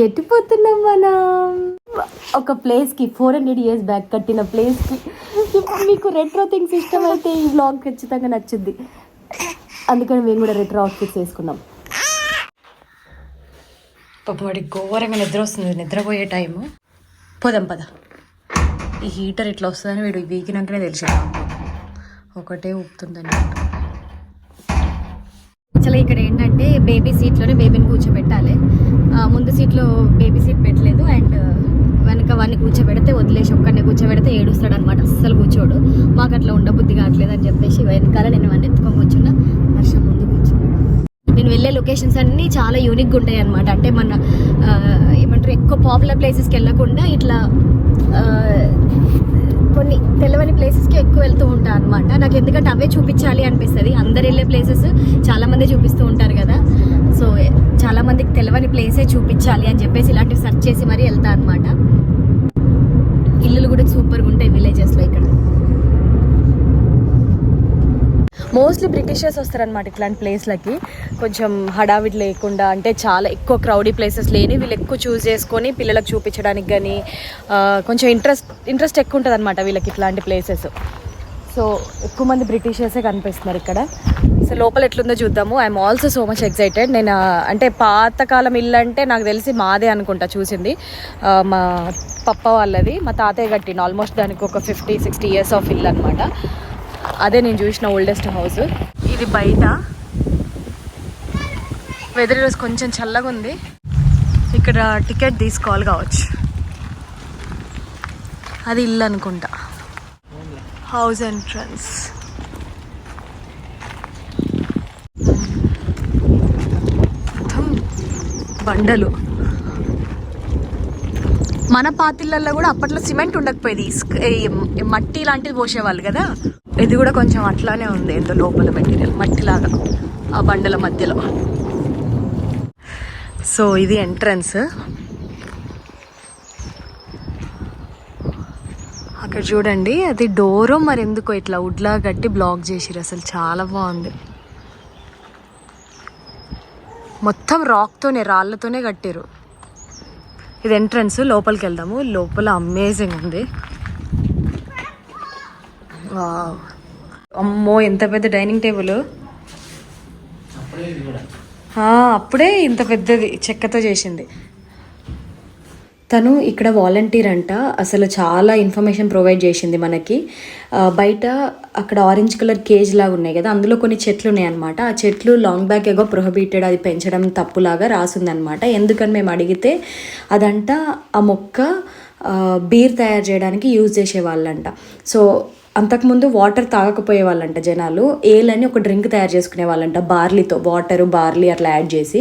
ఎట్టిపోతున్నాం మనం? ఒక ప్లేస్కి ఫోర్ హండ్రెడ్ ఇయర్స్ బ్యాక్ కట్టిన ప్లేస్కి ఇప్పుడు మీకు రెట్రో థింగ్స్ ఇష్టమైతే ఈ బ్లాగ్ ఖచ్చితంగా నచ్చుద్ది అందుకని మేము కూడా రెట్రో అవుట్ఫిట్స్ వేసుకున్నాం. పాప వాడికి ఘోరంగా నిద్ర వస్తుంది. నిద్రపోయే టైము పోదాం పద. ఈ హీటర్ ఇట్లా వస్తుందని వీడు వీకినాకనే తెలిసింది. ఒకటే ఊపుతుందని అసలు ఇక్కడ ఏంటంటే బేబీ సీట్లోనే బేబీని కూర్చోబెట్టాలి. ముందు సీట్లో బేబీ సీట్ పెట్టలేదు అండ్ వెనక వాడిని కూర్చోబెడితే వదిలేసి ఒక్కడిని కూర్చోబెడితే ఏడుస్తాడు అనమాట అస్సలు కూర్చోడు. మాకు అట్లా ఉండబుద్ధి కావట్లేదు అని చెప్పేసి వెనకాల నేను వాడిని ఎత్తుకొని కూర్చున్నా. హర్షం ముందు కూర్చున్నాడు. నేను వెళ్ళే లొకేషన్స్ అన్నీ చాలా యూనిక్గా ఉంటాయి అనమాట అంటే మన ఏమంటారు ఎక్కువ పాపులర్ ప్లేసెస్కి వెళ్ళకుండా ఇట్లా కొన్ని తెలవని ప్లేసెస్కి ఎక్కువ వెళ్తూ ఉంటాను అనమాట నాకు ఎందుకంటే అవే చూపించాలి అనిపిస్తుంది. అందరు వెళ్ళే ప్లేసెస్ చాలామంది చూపిస్తూ ఉంటారు కదా. సో చాలా మందికి తెలవని ప్లేసే చూపించాలి అని చెప్పేసి ఇలాంటివి సెర్చ్ చేసి మరీ వెళ్తా అనమాట ఇల్లులు కూడా సూపర్గా ఉంటాయి విలేజెస్లో ఇక్కడ. మోస్ట్లీ బ్రిటిషర్స్ వస్తారనమాట ఇట్లాంటి ప్లేస్లకి. కొంచెం హడావిడి లేకుండా అంటే చాలా ఎక్కువ క్రౌడీ ప్లేసెస్ లేని వీళ్ళు ఎక్కువ చూస్ చేసుకొని పిల్లలకు చూపించడానికి కానీ కొంచెం ఇంట్రెస్ట్ ఇంట్రెస్ట్ ఎక్కువ ఉంటుంది అనమాట వీళ్ళకి ఇట్లాంటి ప్లేసెస్ సో ఎక్కువ మంది బ్రిటిషర్సే కనిపిస్తున్నారు ఇక్కడ. సో లోపల ఎట్లుందో చూద్దాము. I'm also so much excited నేను అంటే పాతకాలం ఇల్లు అంటే నాకు తెలిసి మాదే అనుకుంటా చూసింది. మా పప్ప వాళ్ళది. మా తాతయ్య కట్టిన ఆల్మోస్ట్ దానికి ఒక ఫిఫ్టీ సిక్స్టీ ఇయర్స్ ఆఫ్ ఇల్లు అనమాట అదే నేను చూసిన ఓల్డెస్ట్ హౌస్ ఇది బయట. వెదర్ ఈరోజు కొంచెం చల్లగా ఉంది. ఇక్కడ టికెట్ తీసుకోవాలి కావచ్చు. అది ఇల్లు అనుకుంటా. హౌస్ ఎంట్రన్స్ బండలు. మన పాతిళ్ళల్లో కూడా అప్పట్లో సిమెంట్ ఉండకపోయేది. మట్టి లాంటిది పోసేవాళ్ళు కదా. ఇది కూడా కొంచెం అట్లానే ఉంది ఎంతో లోపల మెటీరియల్ మట్టిలాగా ఆ బండల మధ్యలో. సో ఇది ఎంట్రన్స్ అక్కడ చూడండి అది డోరో మరి ఎందుకో ఇట్లా వుడ్లా కట్టి బ్లాక్ చేసిరు అసలు చాలా బాగుంది. మొత్తం రాక్తోనే రాళ్ళతోనే కట్టారు ఇది ఎంట్రన్స్ లోపలికి వెళ్దాము. లోపల అమేజింగ్ ఉంది. అమ్మో ఎంత పెద్ద డైనింగ్ టేబుల్. అప్పుడే ఇంత పెద్దది చెక్కతో చేసింది. తను ఇక్కడ వాలంటీర్ అంట. అసలు చాలా ఇన్ఫర్మేషన్ ప్రొవైడ్ చేసింది మనకి. బయట అక్కడ ఆరెంజ్ కలర్ కేజ్ లాగా ఉన్నాయి కదా అందులో కొన్ని చెట్లు ఉన్నాయి అనమాట ఆ చెట్లు లాంగ్ బ్యాక్ ఎగో ప్రొహిబిటెడ్ అది పెంచడం తప్పులాగా రాసిందనమాట ఎందుకని మేము అడిగితే అదంట ఆ మొక్క బీర్ తయారు చేయడానికి యూజ్ చేసేవాళ్ళంట సో అంతకుముందు వాటర్ తాగకపోయే వాళ్ళంట జనాలు ఏలని ఒక డ్రింక్ తయారు చేసుకునే వాళ్ళంట బార్లీతో. వాటర్ బార్లీ అట్లా యాడ్ చేసి.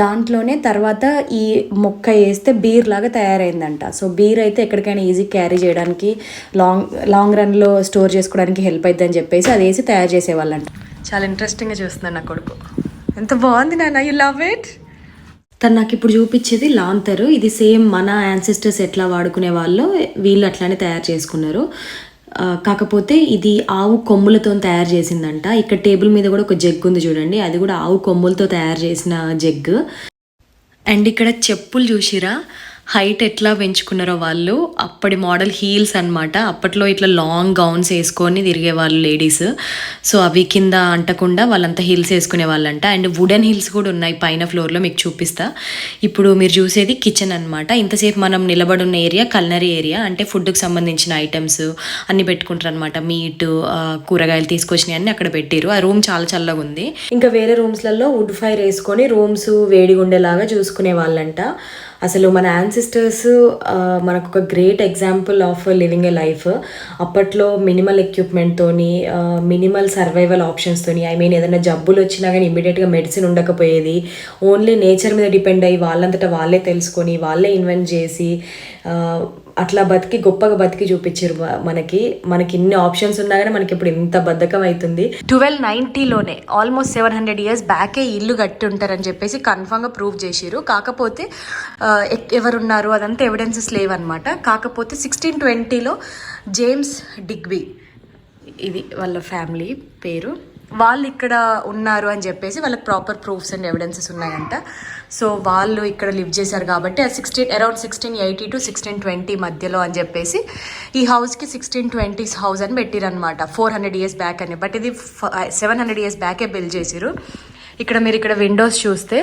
దాంట్లోనే తర్వాత ఈ మొక్క వేస్తే బీర్ లాగా తయారైందంట. సో బీర్ అయితే ఎక్కడికైనా ఈజీ క్యారీ చేయడానికి లాంగ్ లాంగ్ రన్లో స్టోర్ చేసుకోవడానికి హెల్ప్ అవుతుంది అని చెప్పేసి అది వేసి తయారు చేసేవాళ్ళంట. చాలా ఇంట్రెస్టింగ్గా చూస్తున్నాను నా కొడుకు. ఎంత బాగుంది నాన్న యూ లవ్ ఇట్ తను నాకు ఇప్పుడు చూపించేది లాంతరు. ఇది సేమ్ మన యాన్సిస్టర్స్ ఎట్లా వాడుకునే వాళ్ళు వీళ్ళు అట్లానే తయారు చేసుకున్నారు. కాకపోతే ఇది ఆవు కొమ్ములతో తయారు చేసిందంట. ఇక్కడ టేబుల్ మీద కూడా ఒక జగ్ ఉంది చూడండి. అది కూడా ఆవు కొమ్ములతో తయారు చేసిన జగ్. అండ్ ఇక్కడ చెప్పులు చూసిరా? హైట్ ఎట్లా పెంచుకున్నారో వాళ్ళు అప్పటి మోడల్ హీల్స్ అనమాట అప్పట్లో ఇట్లా లాంగ్ గౌన్స్ వేసుకొని తిరిగే వాళ్ళు లేడీస్. సో అవి కింద అంటకుండా వాళ్ళంతా హీల్స్ వేసుకునే వాళ్ళంట. అండ్ వుడెన్ హీల్స్ కూడా ఉన్నాయి పైన ఫ్లోర్లో మీకు చూపిస్తా. ఇప్పుడు మీరు చూసేది కిచెన్ అన్నమాట. ఇంతసేపు మనం నిలబడున్న ఏరియా కల్నరీ ఏరియా. అంటే ఫుడ్కి సంబంధించిన ఐటమ్స్ అన్ని పెట్టుకుంటారు అనమాట మీట్ కూరగాయలు తీసుకొచ్చినవి అన్నీ అక్కడ పెట్టారు ఆ రూమ్ చాలా చల్లగా ఉంది. ఇంకా వేరే రూమ్స్లలో వుడ్ ఫైర్ వేసుకొని రూమ్స్ వేడిగా ఉండేలాగా చూసుకునే వాళ్ళంట. అసలు మన యాన్సిస్టర్స్ మనకు ఒక great example of living a life అప్పట్లో మినిమల్ ఎక్విప్మెంట్తోని మినిమల్ సర్వైవల్ ఆప్షన్స్తోని ఐ మీన్ ఏదైనా జబ్బులు వచ్చినా కానీ ఇమీడియట్గా మెడిసిన్ ఉండకపోయేది. ఓన్లీ నేచర్ మీద డిపెండ్ అయ్యి వాళ్ళంతటా వాళ్ళే తెలుసుకొని వాళ్ళే ఇన్వెంట్ చేసి అట్లా బతికి గొప్పగా బతికి చూపించారు మనకి. మనకి ఇన్ని ఆప్షన్స్ ఉన్నా కానీ మనకి ఇప్పుడు ఇంత బద్ధకం అవుతుంది ట్వెల్వ్ నైంటీలోనే ఆల్మోస్ట్ సెవెన్ హండ్రెడ్ ఇయర్స్ బ్యాకే ఇల్లు కట్టి ఉంటారని చెప్పేసి కన్ఫామ్గా ప్రూవ్ చేసిరు కాకపోతే ఎవరున్నారు? అదంతా ఎవిడెన్సెస్ లేవన్నమాట. కాకపోతే సిక్స్టీన్ ట్వంటీలో జేమ్స్ డిగ్బీ ఇది వాళ్ళ ఫ్యామిలీ పేరు. వాళ్ళు ఇక్కడ ఉన్నారు అని చెప్పేసి వాళ్ళకి ప్రాపర్ ప్రూఫ్స్ అండ్ ఎవిడెన్సెస్ ఉన్నాయంట. సో వాళ్ళు ఇక్కడ లివ్ చేశారు కాబట్టి sixteen around sixteen eighty to sixteen twenty మధ్యలో అని చెప్పేసి ఈ హౌస్కి సిక్స్టీన్ ట్వంటీస్ హౌస్ అని పెట్టిరనమాట ఫోర్ హండ్రెడ్ ఇయర్స్ బ్యాక్ అని. బట్ ఇది సెవెన్ హండ్రెడ్ ఇయర్స్ బ్యాకే బిల్డ్ చేసిరు ఇక్కడ మీరు ఇక్కడ విండోస్ చూస్తే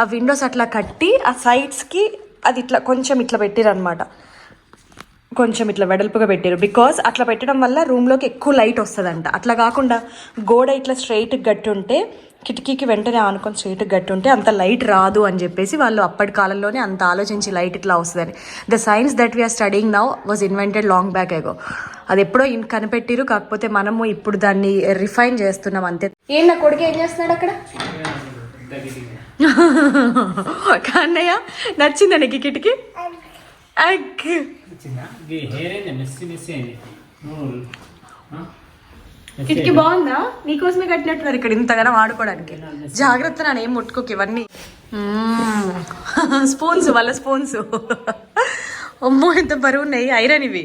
ఆ విండోస్ అట్లా కట్టి ఆ సైడ్స్కి అది ఇట్లా కొంచెం ఇట్లా పెట్టిరనమాట కొంచెం ఇట్లా వెడల్పుగా పెట్టారు. బికాస్ అట్లా పెట్టడం వల్ల రూమ్లోకి ఎక్కువ లైట్ వస్తుందంట. అట్లా కాకుండా గోడ ఇట్లా స్ట్రైట్ గట్టి ఉంటే కిటికీకి వెంటనే ఆనుకొని స్ట్రైట్ గట్టి ఉంటే అంత లైట్ రాదు అని చెప్పేసి వాళ్ళు అప్పటి కాలంలోనే అంత ఆలోచించి లైట్ ఇట్లా వస్తుందని. The science that we are studying now was invented long back ago అది ఎప్పుడో ఇన్ కనిపెట్టిరు కాకపోతే మనము ఇప్పుడు దాన్ని రిఫైన్ చేస్తున్నాం అంతే. ఏం నా కొడుకు ఏం చేస్తున్నాడు అక్కడ? కన్నయ్య నచ్చిందా నీకు ఈ కిటికీ? అగ్. హెయిర్ ఏంది మెస్సి మెస్సి అయింది. కిటికీ బాగుందా? నీకోసమే కట్టినట్టున్నారు ఇక్కడ ఇంతగానో వాడుకోవడానికి జాగ్రత్త నాన్న ఏం ముట్టుకోకి ఇవన్నీ. స్పూన్స్ వాళ్ళ స్పూన్స్. అమ్మో ఎంత బరువు ఉన్నాయి ఐరన్ ఇవి.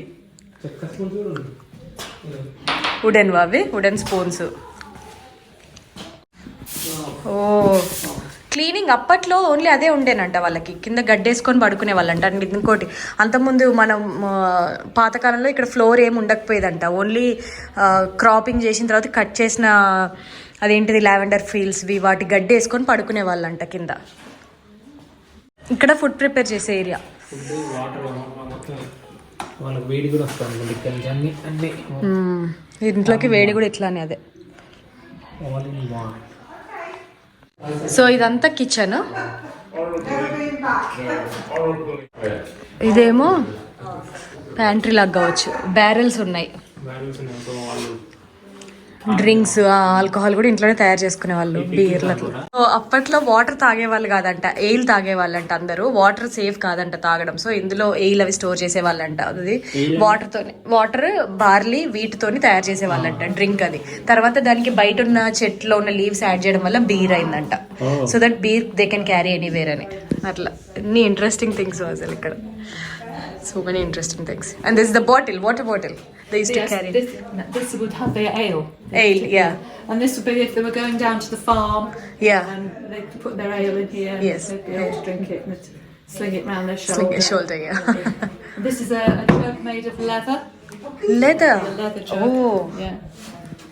వుడెన్ అవి? Wooden spoons. ఓ. క్లీనింగ్ అప్పట్లో ఓన్లీ అదే ఉండేనంట వాళ్ళకి. కింద గడ్డేసుకొని పడుకునే వాళ్ళంట. అండ్ ఇంకోటి అంతకుముందు మనం పాతకాలంలో ఇక్కడ ఫ్లోర్ ఏమి ఉండకపోయేదంట. ఓన్లీ క్రాపింగ్ చేసిన తర్వాత కట్ చేసిన అదేంటిది లావెండర్ ఫీల్స్వి వాటి గడ్డి వేసుకొని పడుకునే వాళ్ళంట కింద. ఇక్కడ ఫుడ్ ప్రిపేర్ చేసే ఏరియా. ఫుడ్ వాటర్ మొత్తం వాళ్ళకి వేడి కూడా వస్తుంది ఇక్కడ నుంచి అన్ని అన్ని. ఇంట్లోకి వేడి కూడా ఇట్లానే అదే. సో ఇదంతా కిచెన్. ఇదేమో ప్యాంట్రీ లాగా కావచ్చు. బ్యారెల్స్ ఉన్నాయి బ్యాలెన్స్ ఉన్నాయి సో వాళ్ళు డ్రింక్స్ ఆల్కహాల్ కూడా ఇంట్లోనే తయారు చేసుకునే వాళ్ళు బీర్లు అట్లా. సో అప్పట్లో వాటర్ తాగేవాళ్ళు కాదంట ఎయిల్ తాగేవాళ్ళంట అందరూ. వాటర్ సేఫ్ కాదంట తాగడం. సో ఇందులో ఎయిల్ అవి స్టోర్ చేసేవాళ్ళంట. అది వాటర్ తోని వాటర్ బార్లీ వీటితోని తయారు చేసేవాళ్ళంట డ్రింక్ అది. తర్వాత దానికి బయట ఉన్న చెట్లో ఉన్న లీవ్స్ యాడ్ చేయడం వల్ల బీర్ అయిందంట. So that beer they can carry anywhere అని. అట్లా. ఎన్ని ఇంట్రెస్టింగ్ థింగ్స్ అసలు ఇక్కడ. So many interesting things and this the bottle water bottle they use to Yes, carry this, this would have their ale. Ale yeah And this would be if they were going down to the farm yeah and they could put their ale in here. Yes, They'd be able to drink it and sling it round their shoulder. Sling your shoulder, yeah. And this is a, a jug made of leather. Leather A leather jug. Oh. Yeah.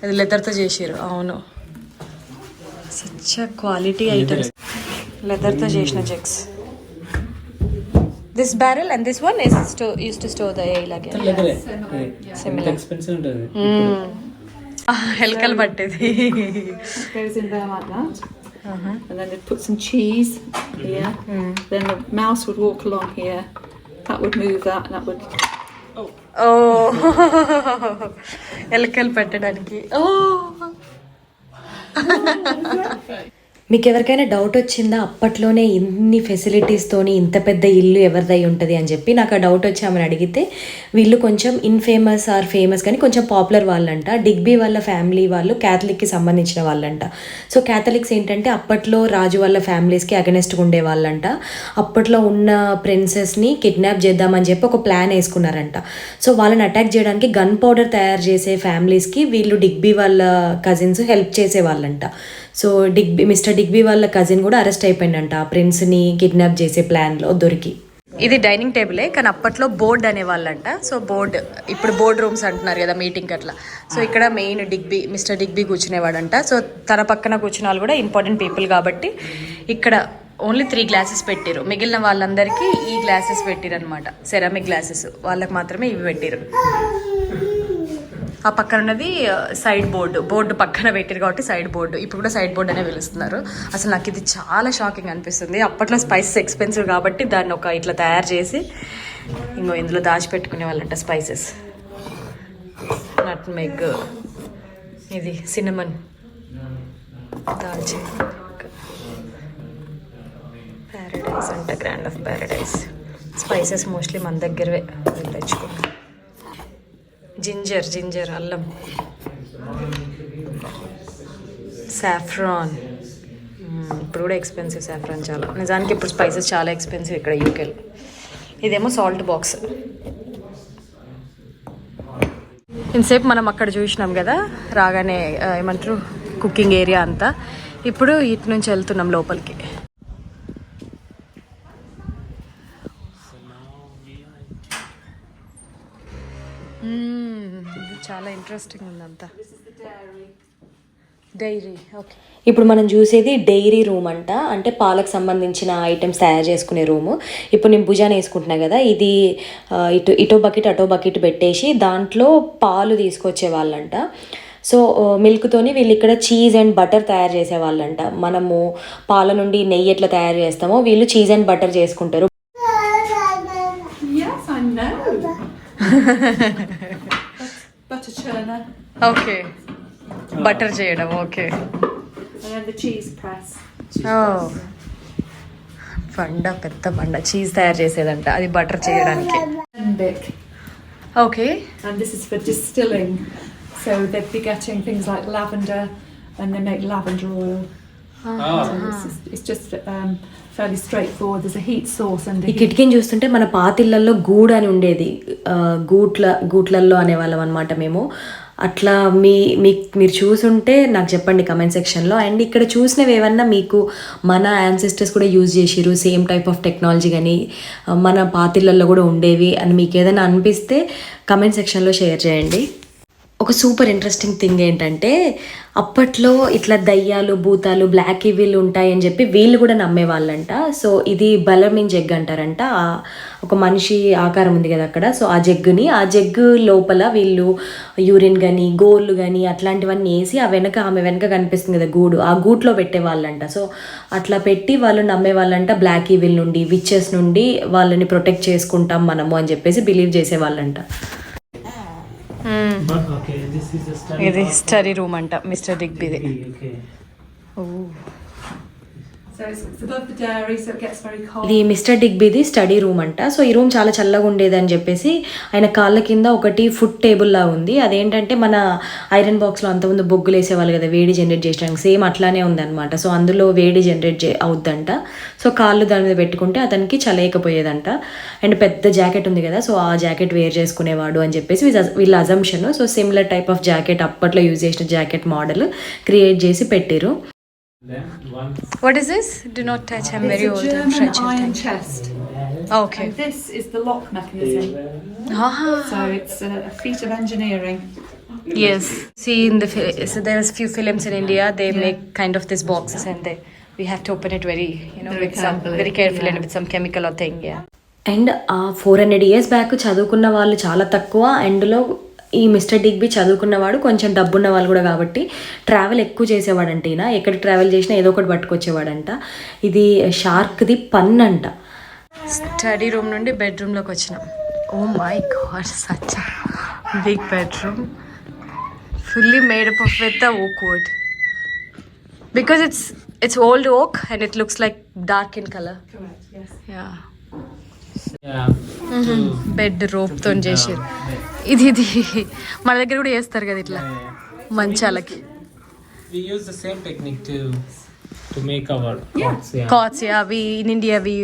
అది లెదర్తో చేసారు అవును such quality items లెదర్తో చేసిన jugs This barrel and this one is store use to store the ale again లెదరే Similar. Expensive ఉంటుంది హెల్కల్ పట్టేది It goes in there like that. And then they'd put some cheese here. Then the mouse would walk along here. That would move that and that would. ఓ ఎలకలు పెట్టడానికి ఓ మీకు ఎవరికైనా doubt వచ్చిందా? అప్పట్లోనే ఇన్ని ఫెసిలిటీస్తోని ఇంత పెద్ద ఇల్లు ఎవరిదై ఉంటుంది అని చెప్పి నాకు ఆ డౌట్ వచ్చామని అడిగితే వీళ్ళు కొంచెం ఇన్ఫేమస్ ఆర్ ఫేమస్ కానీ కొంచెం పాపులర్ వాళ్ళంట. డిగ్బీ వాళ్ళ ఫ్యామిలీ వాళ్ళు క్యాథలిక్కి సంబంధించిన వాళ్ళంట. సో క్యాథలిక్స్ ఏంటంటే అప్పట్లో రాజు వాళ్ళ ఫ్యామిలీస్కి అగెనెస్ట్గా ఉండే వాళ్ళంట. అప్పట్లో ఉన్న ప్రిన్సెస్ని కిడ్నాప్ చేద్దామని చెప్పి ఒక ప్లాన్ వేసుకున్నారంట. సో వాళ్ళని అటాక్ చేయడానికి గన్ పౌడర్ తయారు చేసే ఫ్యామిలీస్కి వీళ్ళు డిగ్బీ వాళ్ళ కజిన్స్ హెల్ప్ చేసే వాళ్ళంట. సో డిగ్బీ మిస్టర్ డిగ్బీ వాళ్ళ కజిన్ కూడా అరెస్ట్ అయిపోయిందంట. ఆ ప్రిన్స్ని కిడ్నాప్ చేసే ప్లాన్లో దొరికి. ఇది డైనింగ్ టేబులే కానీ అప్పట్లో బోర్డ్ అనేవాళ్ళంట. సో బోర్డ్ ఇప్పుడు బోర్డ్ రూమ్స్ అంటున్నారు కదా మీటింగ్ అట్లా. సో ఇక్కడ మెయిన్ డిగ్బీ మిస్టర్ డిగ్బీ కూర్చునేవాడంట. సో తన పక్కన కూర్చున్న వాళ్ళు కూడా ఇంపార్టెంట్ పీపుల్ కాబట్టి ఇక్కడ ఓన్లీ త్రీ గ్లాసెస్ పెట్టారు మిగిలిన వాళ్ళందరికీ ఈ గ్లాసెస్ పెట్టిరు అనమాట సెరామిక్ గ్లాసెస్. వాళ్ళకి మాత్రమే ఇవి పెట్టారు ఆ పక్కన ఉన్నది సైడ్ బోర్డు బోర్డు పక్కన పెట్టారు కాబట్టి సైడ్ బోర్డు ఇప్పుడు కూడా సైడ్ బోర్డు అనే పిలుస్తున్నారు. అసలు నాకు ఇది చాలా షాకింగ్ అనిపిస్తుంది. అప్పట్లో స్పైసెస్ ఎక్స్పెన్సివ్ కాబట్టి దాన్ని ఒక ఇట్లా తయారు చేసి ఇంకో ఇందులో దాచిపెట్టుకునే వాళ్ళంట స్పైసెస్ నట్ మెగ్ ఇది సినిమన్ దాల్చిన ప్యారడైస్ అంట grand of paradise spices mostly మన దగ్గరవే వెళ్ళి తెచ్చుకుంటాం. జింజర్ జింజర్ అల్లం. సాఫ్రాన్. ఇప్పుడు కూడా ఎక్స్పెన్సివ్ సాఫ్రాన్ చాలా. నిజానికి ఇప్పుడు స్పైసెస్ చాలా ఎక్స్పెన్సివ్ ఇక్కడ యూకేలో. ఇదేమో సాల్ట్ బాక్స్. ఇంతసేపు మనం అక్కడ చూసినాం కదా రాగానే ఏమంటారు కుకింగ్ ఏరియా అంతా. ఇప్పుడు ఇటు నుంచి వెళ్తున్నాం లోపలికి మ్మ్. ఇది చాలా ఇంట్రెస్టింగ్ ఉందంతా. డైరీ ఓకే ఇప్పుడు మనం చూసేది డైరీ రూమ్ అంట. అంటే పాలకు సంబంధించిన ఐటమ్స్ తయారు చేసుకునే రూము ఇప్పుడు నేను భుజాన వేసుకుంటున్నా కదా ఇది ఇటు ఇటో బకెట్ అటో బకెట్ పెట్టేసి దాంట్లో పాలు తీసుకొచ్చే వాళ్ళంట. సో మిల్క్తోని వీళ్ళు ఇక్కడ చీజ్ అండ్ బటర్ తయారు చేసే వాళ్ళంట. మనము పాల నుండి నెయ్యి ఎట్లా తయారు చేస్తామో వీళ్ళు చీజ్ అండ్ బటర్ చేసుకుంటారు. Yes, I know. Butter churner okay butter చేయడం okay and then the cheese press. బండ పెద్ద బండ చీజ్ తయారు చేసేదంట అది butటర్ చేయడానికి Lembic. Okay And this is for distilling. So they'd be getting things like lavender and they make lavender oil. Oh. So it's just, it's just um, fairly straightforward. There's a heat source under ఈ here. కిటికీని చూస్తుంటే మన పాతిళ్ళల్లో గూడు అని ఉండేది ఆ, గూట్ల గూట్లల్లో అనేవాళ్ళం అనమాట మేము అట్లా మీ మీ మీరు చూసుంటే నాకు చెప్పండి కమెంట్ సెక్షన్లో అండ్ ఇక్కడ చూసినవి ఏమన్నా మీకు మన యాన్సెస్టర్స్ కూడా యూజ్ చేసిరు సేమ్ టైప్ ఆఫ్ టెక్నాలజీ కానీ మన పాతిళ్ళల్లో కూడా ఉండేవి అని మీకు ఏదైనా అనిపిస్తే కమెంట్ సెక్షన్లో షేర్ చేయండి ఒక సూపర్ ఇంట్రెస్టింగ్ థింగ్ ఏంటంటే అప్పట్లో ఇట్లా దయ్యాలు భూతాలు బ్లాక్ ఇవిల్ ఉంటాయని చెప్పి వీళ్ళు కూడా నమ్మేవాళ్ళంట. సో ఇది బలమిన్ జగ్ అంటారంట. ఒక మనిషి ఆకారం ఉంది కదా అక్కడ. సో ఆ జగ్గుని ఆ జగ్గు లోపల వీళ్ళు యూరిన్ కానీ గోళ్ళు కానీ అట్లాంటివన్నీ వేసి ఆ వెనక ఆమె వెనక కనిపిస్తుంది కదా గూడు ఆ గూట్లో పెట్టేవాళ్ళంట. సో అట్లా పెట్టి వాళ్ళు నమ్మేవాళ్ళంట బ్లాక్ ఈవిల్ నుండి విచెస్ నుండి వాళ్ళని ప్రొటెక్ట్ చేసుకుంటాం మనము అని చెప్పేసి బిలీవ్ చేసేవాళ్ళంట. ఇది hall. స్టడీ రూమ్ అంట మిస్టర్ దిగ్బిది Okay. ఇది మిస్టర్ డిగ్బీది స్టడీ రూమ్ అంట. సో ఈ రూమ్ చాలా చల్లగా ఉండేది అని చెప్పేసి ఆయన కాళ్ళ కింద ఒకటి ఫుడ్ టేబుల్ లా ఉంది. అదేంటంటే మన ఐరన్ బాక్స్లో అంతకుముందు బొగ్గులు వేసేవాళ్ళు కదా వేడి జనరేట్ చేయడానికి సేమ్ అట్లానే ఉందన్నమాట. సో అందులో వేడి జనరేట్ చే అవుద్దంట. సో కాళ్ళు దాని మీద పెట్టుకుంటే అతనికి చలేయకపోయేదంట. అండ్ పెద్ద జాకెట్ ఉంది కదా సో ఆ జాకెట్ వేర్ చేసుకునేవాడు అని చెప్పేసి వీళ్ళ- assumption so similar type of jacket అప్పట్లో యూజ్ చేసిన జాకెట్ మోడల్ క్రియేట్ చేసి పెట్టారు Then one. What is this do not touch I'm It's very a old German iron chest. Okay And this is the lock mechanism. So it's a, a feat of engineering. Yes. See, in the fi- so there's few films in India. They Yeah. make kind of these boxes, and they we have to open it very, you know, Very with some carefully, very carefully and yeah. with some chemical or thing. Yeah. And uh four hundred years back చదువుకున్న వాళ్ళు చాలా తక్కువ అండ్లో ఈ mister Digby చదువుకున్నవాడు కొంచెం డబ్బున్న వాళ్ళు కూడా కాబట్టి ట్రావెల్ ఎక్కువ చేసేవాడంట ఈయన. ఎక్కడ ట్రావెల్ చేసినా ఏదో ఒకటి పట్టుకొచ్చేవాడంట. ఇది షార్క్ది పన్ అంట స్టడీ రూమ్ నుండి బెడ్రూమ్లోకి వచ్చినాం. ఓ my god such big bedroom. fully made up of with the oak wood because it's it's old oak and it looks like dark in yeah Yeah. Bed రోప్తో చేసారు ఇది ఇది మన దగ్గర కూడా చేస్తారు కదా ఇట్లా మంచాలకి We use the same technique to to make our pots. Yeah. Cots yeah we in India we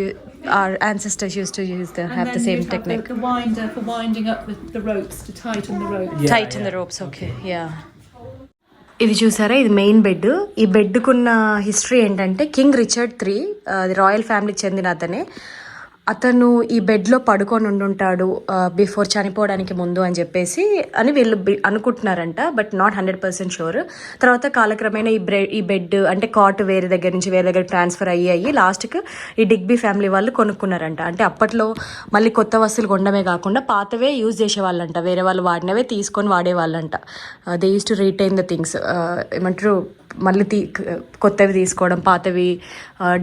our ancestors used to use the And have the same you have technique The, the winder for winding up the, the ropes to tighten the rope. Yeah, tight in the yeah. Ropes okay yeah ఇది చూసారా ఇది main bed ఈ బెడ్కున్న history ఏంటంటే king Richard three అది royal ఫ్యామిలీకి చెందిన అతనే అతను ఈ బెడ్లో పడుకొని ఉండుంటాడు బిఫోర్ చనిపోవడానికి ముందు అని చెప్పేసి అని వీళ్ళు అనుకుంటున్నారంట but not hundred percent sure తర్వాత కాలక్రమేణా ఈ బ్రెడ్ ఈ బెడ్ అంటే కాట్ వేరే దగ్గర నుంచి వేరే దగ్గర ట్రాన్స్ఫర్ అయ్యి అయ్యి లాస్ట్కి ఈ డిగ్బీ ఫ్యామిలీ వాళ్ళు కొనుక్కున్నారంట. అంటే అప్పట్లో మళ్ళీ కొత్త వస్తువులు కొనడమే కాకుండా పాతవే యూజ్ చేసేవాళ్ళంట. వేరే వాళ్ళు వాడినవే తీసుకొని వాడేవాళ్ళంట. They use to retain the things ఏమంటారు మళ్ళీ తీ కొత్తవి తీసుకోవడం పాతవి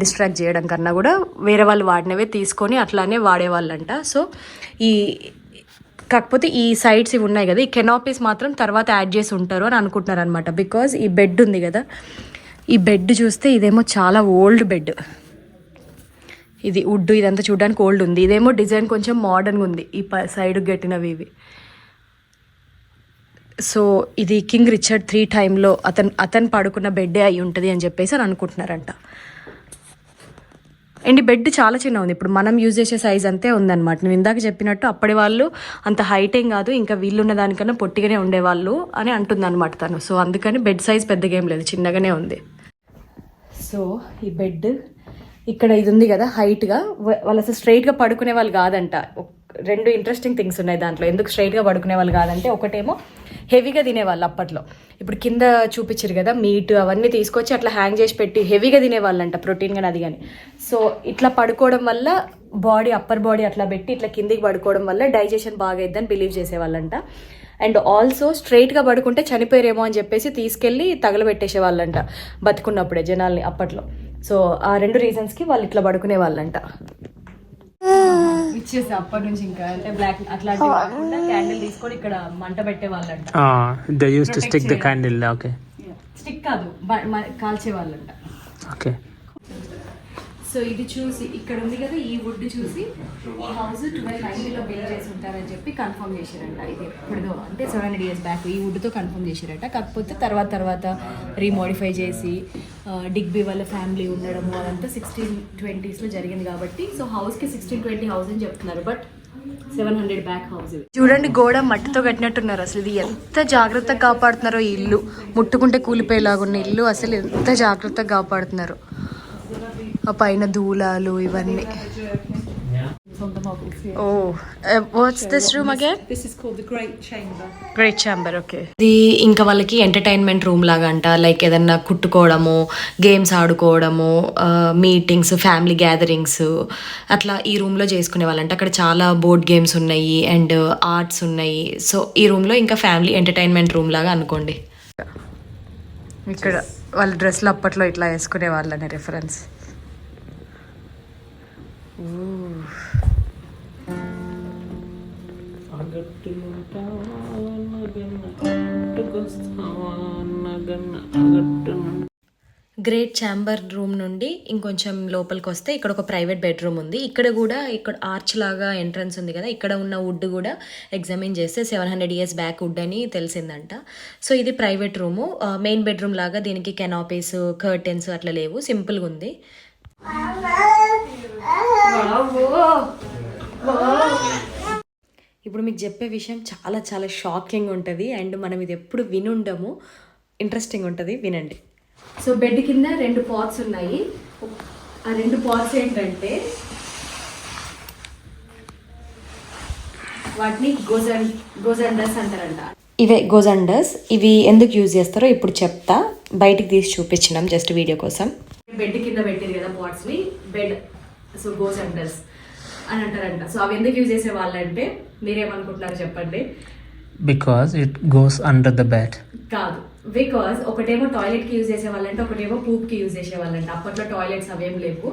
డిస్ట్రాక్ట్ చేయడం కన్నా కూడా వేరే వాళ్ళు వాడినవే తీసుకొని అట్లానే వాడేవాళ్ళంట. సో ఈ కాకపోతే ఈ సైడ్స్ ఇవి ఉన్నాయి కదా ఈ కెనాపీస్ మాత్రం తర్వాత యాడ్ చేసి ఉంటారు అని అనుకుంటున్నారు అనమాట బికాజ్ ఈ బెడ్ ఉంది కదా ఈ బెడ్ చూస్తే ఇదేమో చాలా ఓల్డ్ బెడ్. ఇది వుడ్ ఇదంతా చూడడానికి ఓల్డ్ ఉంది. ఇదేమో డిజైన్ కొంచెం మోడర్న్గా ఉంది ఈ ప సైడ్ గట్టినవి ఇవి. సో ఇది కింగ్ రిచర్డ్ త్రీ టైంలో అతను అతను పడుకున్న బెడ్డే అయి ఉంటుంది అని చెప్పేసి అని అనుకుంటున్నారంట. అండ్ ఈ బెడ్ చాలా చిన్న ఉంది. ఇప్పుడు మనం యూజ్ చేసే సైజ్ అంతే ఉందన్నమాట. నేను ఇందాక చెప్పినట్టు అప్పటి వాళ్ళు అంత హైట్ ఏం కాదు ఇంకా వీళ్ళున్న దానికన్నా పొట్టిగానే ఉండేవాళ్ళు అని అంటుంది అనమాట తను. సో అందుకని బెడ్ సైజ్ పెద్దగా ఏం లేదు చిన్నగానే ఉంది. సో ఈ బెడ్ ఇక్కడ ఇది ఉంది కదా హైట్గా. వాళ్ళు అసలు స్ట్రైట్గా పడుకునే వాళ్ళు కాదంట. రెండు ఇంట్రెస్టింగ్ థింగ్స్ ఉన్నాయి దాంట్లో. ఎందుకు స్ట్రైట్గా పడుకునే వాళ్ళు కాదంటే ఒకటేమో హెవీగా తినేవాళ్ళు అప్పట్లో. ఇప్పుడు కింద చూపించారు కదా మీట్ అవన్నీ తీసుకొచ్చి అట్లా హ్యాంగ్ చేసి పెట్టి హెవీగా తినేవాళ్ళంట ప్రోటీన్ కానీ అది కానీ సో ఇట్లా పడుకోవడం వల్ల బాడీ అప్పర్ బాడీ అట్లా పెట్టి ఇట్లా కిందికి పడుకోవడం వల్ల డైజెషన్ బాగా అయిద్దని బిలీవ్ చేసేవాళ్ళంట అండ్ ఆల్సో స్ట్రైట్గా పడుకుంటే చనిపోయారేమో అని చెప్పేసి తీసుకెళ్ళి తగలబెట్టేసే వాళ్ళంట బతుకున్నప్పుడే జనాల్ని అప్పట్లో. సో ఆ రెండు రీజన్స్కి వాళ్ళు ఇట్లా పడుకునే వాళ్ళంట ah. ఇచ్చేసి అప్పటి నుంచి ఇంకా అంటే బ్లాక్ అట్లాంటి క్యాండిల్ తీసుకొని ఇక్కడ మంట పెట్టే వాళ్ళంట Ah, they used to stick the candle. Okay. Stick కాదు బ- మ- కాల్చే వాళ్ళంట Okay. సో ఇది చూసి ఇక్కడ ఉంది కదా ఈ వుడ్ చూసి ఈ హౌస్ ట్వెల్వ్ నైన్టీలో బిల్డ్ చేసి ఉంటారని చెప్పి కన్ఫర్మ్ చేశారంట. ఇది ఎప్పుడుదో అంటే సెవెన్ హండ్రెడ్ ఇయర్స్ బ్యాక్ ఈ వుడ్తో కన్ఫర్మ్ చేశారట. కాకపోతే తర్వాత తర్వాత రీమోడిఫై చేసి డిగ్బీ వాళ్ళ ఫ్యామిలీ ఉండడము అదంతా సిక్స్టీన్ ట్వంటీస్లో జరిగింది కాబట్టి సో హౌస్కి సిక్స్టీన్ ట్వంటీ హౌస్ అని చెప్తున్నారు. But seven hundred back house చూడండి గోడ మట్టితో కట్టినట్టున్నారు. అసలు ఇది ఎంత జాగ్రత్తగా కాపాడుతున్నారో ఈ ఇల్లు. ముట్టుకుంటే కూలిపోయేలాగా ఉన్న ఇల్లు. అసలు ఎంత జాగ్రత్తగా కాపాడుతున్నారు. ఆ పైన దూలాలు ఇవన్నీ. గ్రేట్ ఓకే ఇది ఇంకా వాళ్ళకి ఎంటర్టైన్మెంట్ రూమ్ లాగా అంట లైక్ ఏదన్నా కుట్టుకోవడము గేమ్స్ ఆడుకోవడము మీటింగ్స్ ఫ్యామిలీ గ్యాదరింగ్స్ అట్లా ఈ రూమ్లో చేసుకునే వాళ్ళంట. అక్కడ చాలా బోర్డ్ గేమ్స్ ఉన్నాయి అండ్ ఆర్ట్స్ ఉన్నాయి. సో ఈ రూమ్లో ఇంకా ఫ్యామిలీ ఎంటర్టైన్మెంట్ రూమ్ లాగా అనుకోండి. ఇక్కడ వాళ్ళ డ్రెస్లు అప్పట్లో ఇట్లా వేసుకునే వాళ్ళని రిఫరెన్స్ గ్రేట్ ఛాంబర్ రూమ్ నుండి ఇంకొంచెం లోపలికి వస్తే ఇక్కడ ఒక ప్రైవేట్ బెడ్రూమ్ ఉంది. ఇక్కడ కూడా ఇక్కడ ఆర్చ్ లాగా ఎంట్రన్స్ ఉంది కదా ఇక్కడ ఉన్న వుడ్ కూడా ఎగ్జామిన్ చేస్తే seven hundred years back wood అని తెలిసిందంట. సో ఇది ప్రైవేట్ రూము. మెయిన్ బెడ్రూమ్ లాగా దీనికి కెనాపీస్ కర్టెన్స్ అట్లా లేవు. సింపుల్గా ఉంది ఇప్పుడు మీకు చెప్పే విషయం చాలా చాలా షాకింగ్ ఉంటుంది. అండ్ మనం ఇది ఎప్పుడు వినుండము ఇంట్రెస్టింగ్ ఉంటుంది. వినండి. సో బెడ్ కింద రెండు పాట్స్ ఉన్నాయి. ఆ రెండు పాట్స్ ఏంటంటే వాటిని గోజన్ గోజండర్స్ అంటారంట. ఇవే గోజండర్స్. ఇవి ఎందుకు యూజ్ చేస్తారో ఇప్పుడు చెప్తా. బయటికి తీసి చూపించినాం జస్ట్ వీడియో కోసం. బెడ్ కింద పాట్స్ ని బెడ్ సో గోజండర్స్ అని అంటారంట. సో అవి ఎందుకు యూజ్ చేసే వాళ్ళంటే మీరేమనుకుంటున్నారు చెప్పండి? Because it goes under the bed. కాదు. బికాస్ ఒకటేమో టాయిలెట్కి యూజ్ చేసే వాళ్ళంటే ఒకటేమో పూప్కి యూజ్ చేసే వాళ్ళంటే అప్పట్లో టాయిలెట్స్ అవేం లేవు.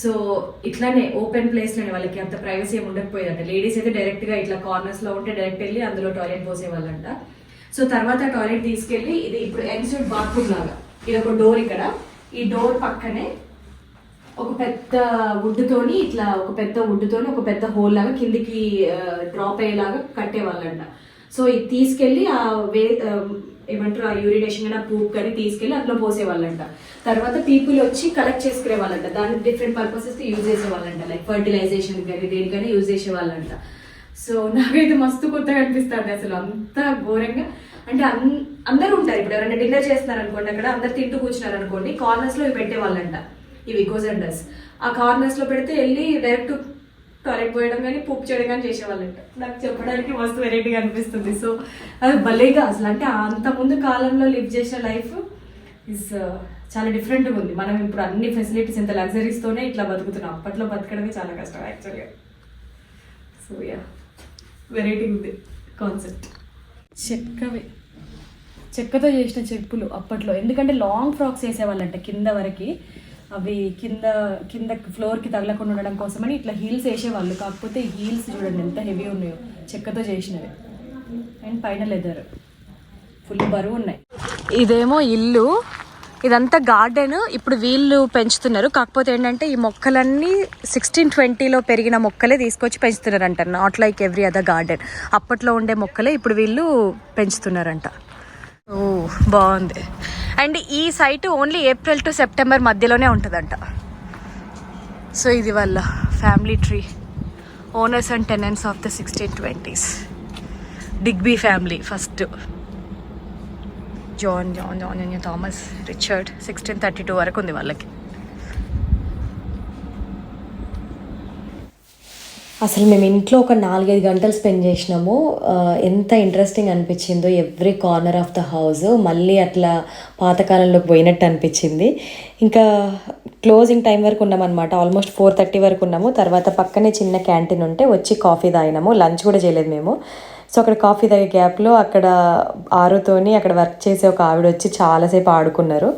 సో ఇట్లానే ఓపెన్ ప్లేస్లోనే వాళ్ళకి అంత ప్రైవసీ ఏమి ఉండకపోయేదంట. లేడీస్ అయితే డైరెక్ట్గా ఇట్లా కార్నర్స్లో ఉంటే డైరెక్ట్ వెళ్ళి అందులో టాయిలెట్ పోసే వాళ్ళంట సో తర్వాత టాయిలెట్ తీసుకెళ్ళి ఇది ఇప్పుడు ఎన్స్టెడ్ బాత్రూమ్ లాగా. ఇది ఒక డోర్ ఇక్కడ. ఈ డోర్ పక్కనే ఒక పెద్ద వుడ్తోని ఇట్లా ఒక పెద్ద వుడ్తోని ఒక పెద్ద హోల్ లాగా కిందికి డ్రాప్ అయ్యేలాగా కట్టేవాళ్ళంట. సో ఇది తీసుకెళ్ళి ఆ వే ఏమంటారు ఆ యూరినేషన్ కానీ ఆ పూప్ కానీ తీసుకెళ్ళి అట్లా పోసేవాళ్ళంట. తర్వాత పీపుల్ వచ్చి కలెక్ట్ చేసుకునే వాళ్ళంట దానికి డిఫరెంట్ పర్పసెస్ యూజ్ చేసేవాళ్ళంట. లైక్ ఫర్టిలైజేషన్ కానీ దేనికైనా యూజ్ చేసేవాళ్ళంట. సో నాకైతే మస్తు కొత్తగా అనిపిస్తుంది అసలు. అంత ఘోరంగా. అంటే అందరూ ఉంటారు. ఇప్పుడు ఎవరైనా డిన్నర్ చేస్తున్నారు అనుకోండి అక్కడ అందరు తింటూ కూర్చున్నారు అనుకోండి కార్నర్స్లో ఇవి పెట్టేవాళ్ళంట. ఇవి గోజండర్స్ ఆ కార్నర్స్లో పెడితే వెళ్ళి డైరెక్ట్ టాయిలెట్ పోయడం కానీ పూప్ చేయడం కానీ చేసేవాళ్ళంట. నాకు చెప్పడానికి మస్తు వెరైటీగా అనిపిస్తుంది. సో అది భలేగా అసలు. అంటే అంత ముందు కాలంలో లివ్ చేసిన లైఫ్ ఇస్ చాలా డిఫరెంట్గా ఉంది. మనం ఇప్పుడు అన్ని ఫెసిలిటీస్ ఇంత luxuries తోనే ఇట్లా బతుకుతున్నాం. అప్పట్లో బతకడమే చాలా కష్టం యాక్చువల్గా సో యా వెరైటీ ఉంది. కాన్సెప్ట్ చెక్కవి. చెక్కతో చేసిన చెప్పులు అప్పట్లో. ఎందుకంటే లాంగ్ ఫ్రాక్స్ వేసేవాళ్ళంట కింద వరకు. అవి కింద కింద ఫ్లోర్కి తగలకుండా ఉండడం కోసమని ఇట్లా హీల్స్ వేసేవాళ్ళు. కాకపోతే హీల్స్ చూడండి ఎంత హెవీ ఉన్నాయో. చెక్కతో చేసినవి. అండ్ పైన లెదర్. ఫుల్ బరువు ఉన్నాయి. ఇదేమో ఇల్లు. ఇదంతా గార్డెన్. ఇప్పుడు వీళ్ళు పెంచుతున్నారు. కాకపోతే ఏంటంటే ఈ మొక్కలన్నీ సిక్స్టీన్ ట్వంటీలో పెరిగిన మొక్కలే తీసుకొచ్చి పెంచుతున్నారంట. Not like every other garden అప్పట్లో ఉండే మొక్కలే ఇప్పుడు వీళ్ళు పెంచుతున్నారంట. ఓ బాగుంది. అండ్ ఈ site only April to September మధ్యలోనే ఉంటుందంట. సో ఇది వాళ్ళ family tree. Owners and tenants of the sixteen twenties Digby family first John John John John Thomas Richard sixteen thirty two వరకు ఉంది వాళ్ళకి. అసలు మేము ఇంట్లో ఒక నాలుగైదు గంటలు స్పెండ్ చేసినాము. ఎంత ఇంట్రెస్టింగ్ అనిపించిందో every corner of the house మళ్ళీ అట్లా పాతకాలంలోకి పోయినట్టు అనిపించింది. ఇంకా క్లోజింగ్ టైం వరకు ఉన్నామన్నమాట. ఆల్మోస్ట్ ఫోర్ థర్టీ వరకు ఉన్నాము. తర్వాత పక్కనే చిన్న క్యాంటీన్ ఉంటే వచ్చి కాఫీ తాగినాము. లంచ్ కూడా చేయలేదు మేము. సో అక్కడ కాఫీ తాగే గ్యాప్లో అక్కడ ఆరుతోని అక్కడ వర్క్ చేసే ఒక ఆవిడ వచ్చి చాలాసేపు ఆడుకున్నారు.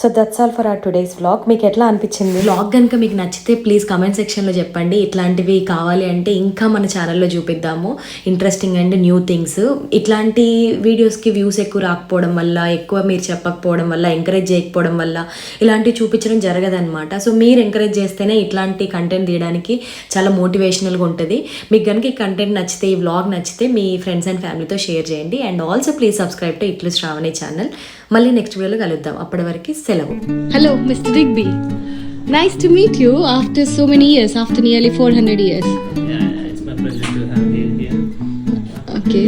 So that's all for our today's vlog మీకు ఎట్లా అనిపించింది? వ్లాగ్ కనుక మీకు నచ్చితే ప్లీజ్ కమెంట్ సెక్షన్లో చెప్పండి. ఇట్లాంటివి కావాలి అంటే ఇంకా మన ఛానల్లో చూపిద్దాము. ఇంట్రెస్టింగ్ అండ్ న్యూ థింగ్స్ ఇట్లాంటి వీడియోస్కి వ్యూస్ ఎక్కువ రాకపోవడం వల్ల ఎక్కువ మీరు చెప్పకపోవడం వల్ల ఎంకరేజ్ చేయకపోవడం వల్ల ఇలాంటివి చూపించడం జరగదనమాట సో మీరు ఎంకరేజ్ చేస్తేనే ఇట్లాంటి కంటెంట్ తీయడానికి చాలా మోటివేషనల్గా ఉంటుంది. మీకు కనుక ఈ కంటెంట్ నచ్చితే ఈ వ్లాగ్ నచ్చితే మీ ఫ్రెండ్స్ అండ్ ఫ్యామిలీతో షేర్ చేయండి. And also please subscribe to Itlu Sravani channel మళ్ళీ నెక్స్ట్ వీడియోలో కలుద్దాం. అప్పటి వరకు సెలవు. Hello Mister Digby nice to meet you after so many years after nearly four hundred years okay